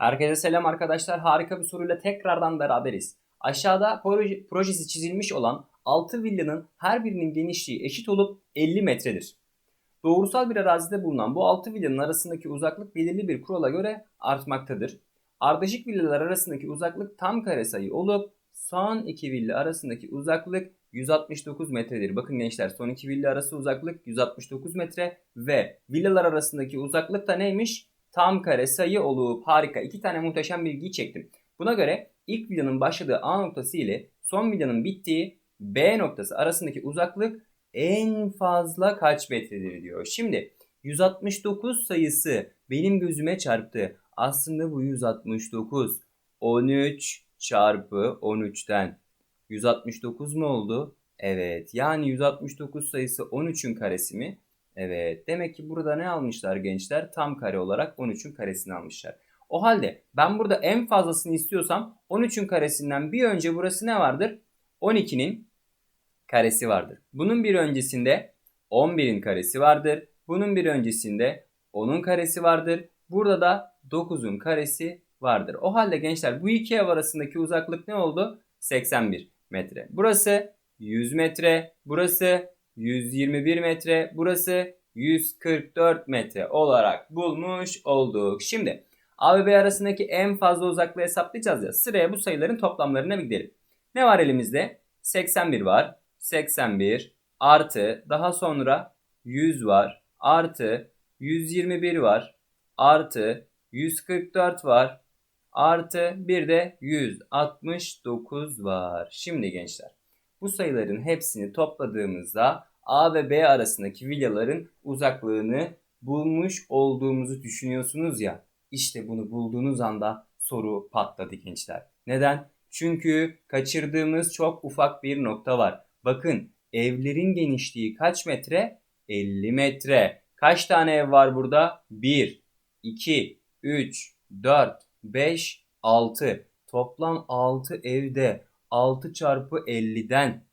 Herkese selam arkadaşlar. Harika bir soruyla tekrardan beraberiz. Aşağıda proje- projesi çizilmiş olan 6 villanın her birinin genişliği eşit olup 50 metredir. Doğrusal bir arazide bulunan bu 6 villanın arasındaki uzaklık belirli bir kurala göre artmaktadır. Ardışık villalar arasındaki uzaklık tam kare sayı olup son iki villa arasındaki uzaklık 169 metredir. Bakın gençler son iki villa arası uzaklık 169 metre ve villalar arasındaki uzaklık da neymiş? Tam kare sayı olup harika. iki tane muhteşem bilgiyi çektim. Buna göre ilk villanın başladığı A noktası ile son villanın bittiği B noktası arasındaki uzaklık en fazla kaç metredir diyor. Şimdi 169 sayısı benim gözüme çarptı. Aslında bu 169. 13 çarpı 13'ten 169 mu oldu? Evet. Yani 169 sayısı 13'ün karesi mi? Evet. Demek ki burada ne almışlar gençler? Tam kare olarak 13'ün karesini almışlar. O halde ben burada en fazlasını istiyorsam 13'ün karesinden bir önce burası ne vardır? 12'nin karesi vardır. Bunun bir öncesinde 11'in karesi vardır. Bunun bir öncesinde 10'un karesi vardır. Burada da 9'un karesi vardır. O halde gençler bu iki ev arasındaki uzaklık ne oldu? 81 metre. Burası 100 metre. Burası 121 metre. Burası 144 metre olarak bulmuş olduk. Şimdi A ve B arasındaki en fazla uzaklığı hesaplayacağız ya. Sıraya bu sayıların toplamlarına bir gidelim. Ne var elimizde? 81 var. 81 artı daha sonra 100 var. Artı 121 var. Artı 144 var. Artı bir de 169 var. Şimdi gençler bu sayıların hepsini topladığımızda A ve B arasındaki villaların uzaklığını bulmuş olduğumuzu düşünüyorsunuz ya. İşte bunu bulduğunuz anda soru patladı gençler. Neden? Çünkü kaçırdığımız çok ufak bir nokta var. Bakın evlerin genişliği kaç metre? 50 metre. Kaç tane ev var burada? 1, 2, 3, 4, 5, 6. Toplam 6 evde 6 çarpı 50'den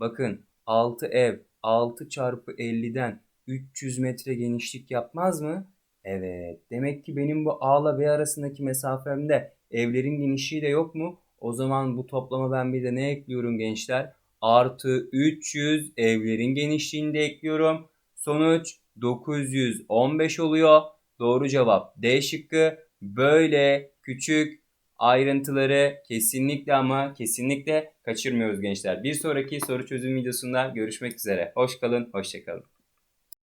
bakın 6 ev 6 çarpı 50'den 300 metre genişlik yapmaz mı? Evet. Demek ki benim bu A ile B arasındaki mesafemde evlerin genişliği de yok mu? O zaman bu toplama ben bir de ne ekliyorum gençler? Artı 300 evlerin genişliğini de ekliyorum. Sonuç 915 oluyor. Doğru cevap D şıkkı. Böyle küçük ayrıntıları kesinlikle ama kesinlikle kaçırmıyoruz gençler. Bir sonraki soru çözüm videosunda görüşmek üzere. Hoş kalın, hoşça kalın.